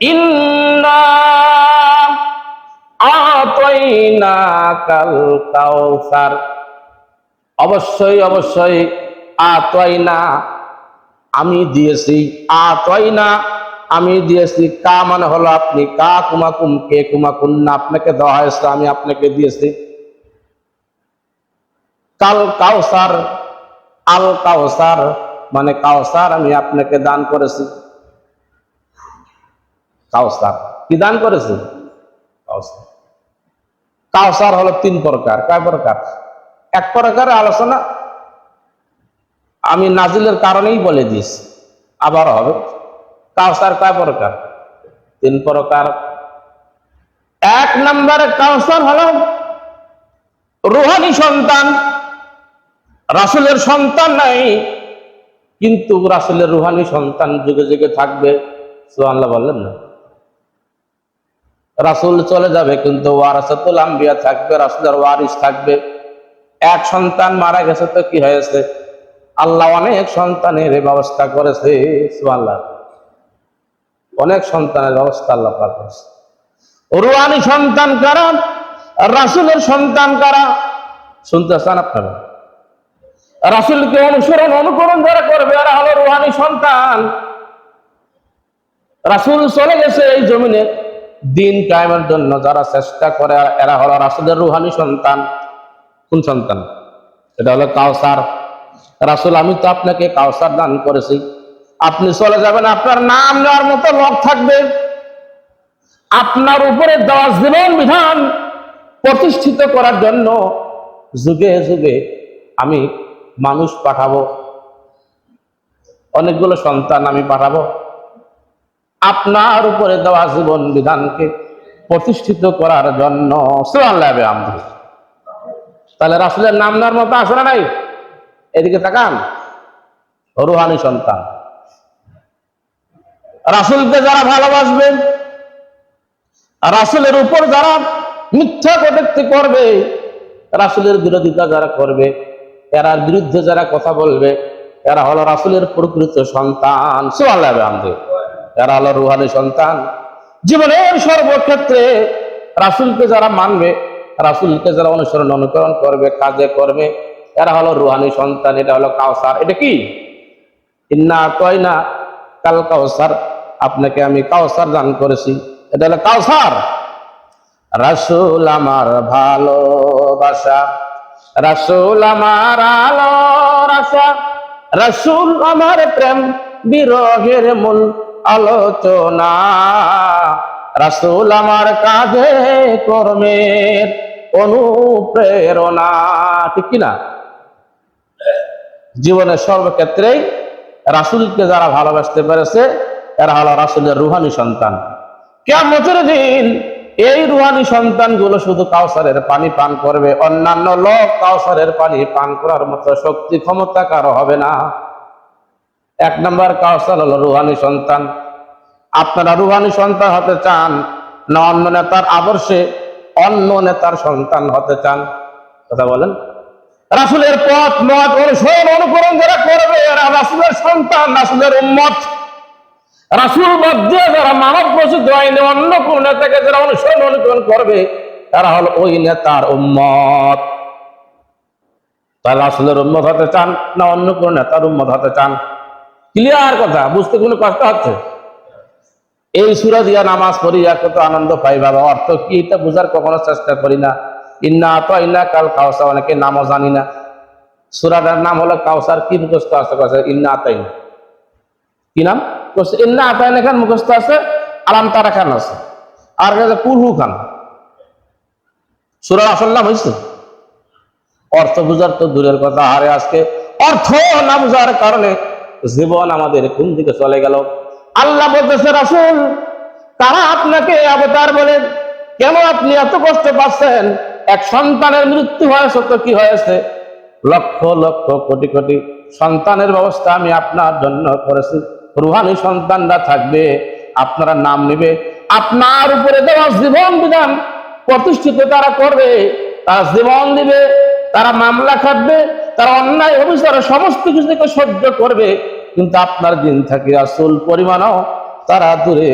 ইন্না আতাইনা কাল কাউসার অবশ্যই অবশ্যই আতাইনা আমি দিয়েছি। আতাইনা আমি দিয়েছি। কা মানে হলো আপনি। কা কুমাকুম, কে কুমাকুম না। আপনাকে দেওয়া হয়েছে, আমি আপনাকে দিয়েছি। কাল কাউসার আল কাউসার মানে কাউসার আমি আপনাকে দান করেছি। কাউসার কি দান করেছি? কাউসার হলো তিন প্রকার। কয় প্রকার? এক প্রকারের আলোচনা আমি নাজিলের কারণেই বলে দিয়েছি। আবার হবে। কাউসার কয় প্রকার? তিন প্রকার। এক নম্বরে কাউসার হলো রুহানি সন্তান। রাসুলের সন্তান নাই, কিন্তু রাসুলের রুহানি সন্তান যুগে যুগে থাকবে। সুবহানাল্লাহ বললেন না। রাসুল চলে যাবে, কিন্তু ওয়ারাসাতুল আম্বিয়া থাকবে, রাসুলের ওয়ারিস থাকবে। এক সন্তান মারা গেছে তো কি হয়েছে? আল্লাহ অনেক সন্তানের ব্যবস্থা করেছে অনেক সন্তানের ব্যবস্থা আল্লাহ করেছে। রুহানি সন্তান কারা? রাসুলের সন্তান কারা? শুনতে চান আপনারা? রাসুলকে অনুসরণ, অনুকরণ যারা করবে, এরা হলো রুহানি সন্তান। রাসুল চলে গেছে এই জমিনে। দিন কায়েমের জন্য যারা চেষ্টা করে এরা হলো রাসুলের রুহানি সন্তান। কোন সন্তান? এটা হলো কাউসার রাসুল, আমি তো আপনাকে কাউসার দান করেছি। আপনি চলে যাবেন, আপনার নাম নেওয়ার মতো লোক থাকবে। আপনার উপরে দেওয়া জীবন বিধান প্রতিষ্ঠিত করার জন্য যুগে যুগে আমি মানুষ পাঠাবো। অনেকগুলো সন্তান আমি পাঠাবো। আপনার উপরে দেওয়া জীবন বিধানকে প্রতিষ্ঠিত করার জন্য তাহলে রাসুলের নাম নেওয়ার মতো আসে না নাই এদিকে তাকান। রুহানি সন্তান। রাসুলকে যারা ভালোবাসবেন রাসুলের উপর যারা মিথ্যা কটুক্তি করবে, রাসুলের বিরোধিতা যারা করবে, এরার বিরুদ্ধে যারা কথা বলবে, এরা হলো রাসুলের প্রকৃত সন্তান। সোয়াল্লাবে আমাদের এরা হলো রুহানি সন্তান, জীবনের সর্বক্ষেত্রে রাসুলকে যারা মানবে, রাসুলকে যারা অনুসরণ অনুকরণ করবে, কাজে করবে, এরা হলো রুহানি সন্তান, এটা হলো কাউসার। এটা কি? ইন্না কয় না কাল কাউসার, আপনাকে আমি কাউসার দান করেছি। এটা হলো কাউসার। রাসুল আমার ভালোবাসা, রাসুল আমার আলো রাসা রাসুল আমার প্রেম, বিরহের মূল আলোচনা। রাসুল আমার কাজে কর্মের অনুপ্রেরণা। ঠিক কিনা? জীবনের সর্বক্ষেত্রেই রাসুলকে যারা ভালোবাসতে পেরেছে এরা হলো রাসুলের রুহানি সন্তান। কেমতের দিন এই রুহানি সন্তানগুলো শুধু কাউসারের পানি পান করবে। অন্যান্য লোক কাউসারের পানি পান করার মতো শক্তি, ক্ষমতা কারও হবে না। এক নম্বর কাউসার হলো রুহানি সন্তান। আপনারা রুহানি সন্তান হতে চান না অন্য নেতার আদর্শে অন্য নেতার সন্তান হতে চান? কথা বলেন। রাসুলের পথ, মত, অনুসরণ, অনুকরণ যারা করবে এরা রাসুলের সন্তান, রাসুলের উম্মত। রাসুল মধ্যে যারা মানব প্রসিদ্ধ আইনে অন্য কোন নেতাকে যারা অনুসরণ, অনুকরণ করবে, তারা হল ওই নেতার উম্মত। তারা রাসুলের উম্মত হতে চান না অন্য কোন নেতার উম্মত হতে চান? ক্লিয়ার কথা, বুঝতে কোনো কষ্ট হচ্ছে? এই সুরা দিয়া নামাজ পড়ি আর কত আনন্দ পাই বাবা। অর্থ কি এটা বোঝার কখনো চেষ্টা করি না। ইন্না আত ইন্না কাল কাউসা অনেকে নামও জানি না। সুরাটার নাম হলো কাউসার, কি মুখস্থ আছে? কাছে ইন্না আতাইনা কি নাম? ইন্না আতাইনা খান মুখস্থ আছে আলাম তারা খান আছে। আর কাছে কুরহু খান। সুরার আসল নাম হয়েছে অর্থ বুঝার তো দূরের কথা। আরে আজকে অর্থ না বুঝার কারণে জীবন আমাদের কোন দিকে চলে গেল? আল্লাহ বলতেছে, রাসুল তারা আপনাকে অবতার বলেন কেন আপনি এত কষ্ট পাচ্ছেন? এক সন্তানের মৃত্যু হয়েছে তো কি হয়েছে? লক্ষ লক্ষ কোটি কোটি সন্তানের ব্যবস্থা আমি আপনার জন্য করেছি। রুহানি সন্তানরা থাকবে, আপনারা নাম নেবে। আপনার উপরে দেওয়া জীবন বিধান প্রতিষ্ঠিত তারা করবে, তারা জীবন দিবে, তারা মামলা খাটবে, তারা অন্যায়, অবিচার, সমস্ত কিছুকে সহ্য করবে। কিন্তু আপনার দিন থাকে আসল পরিমাণও তারা দূরে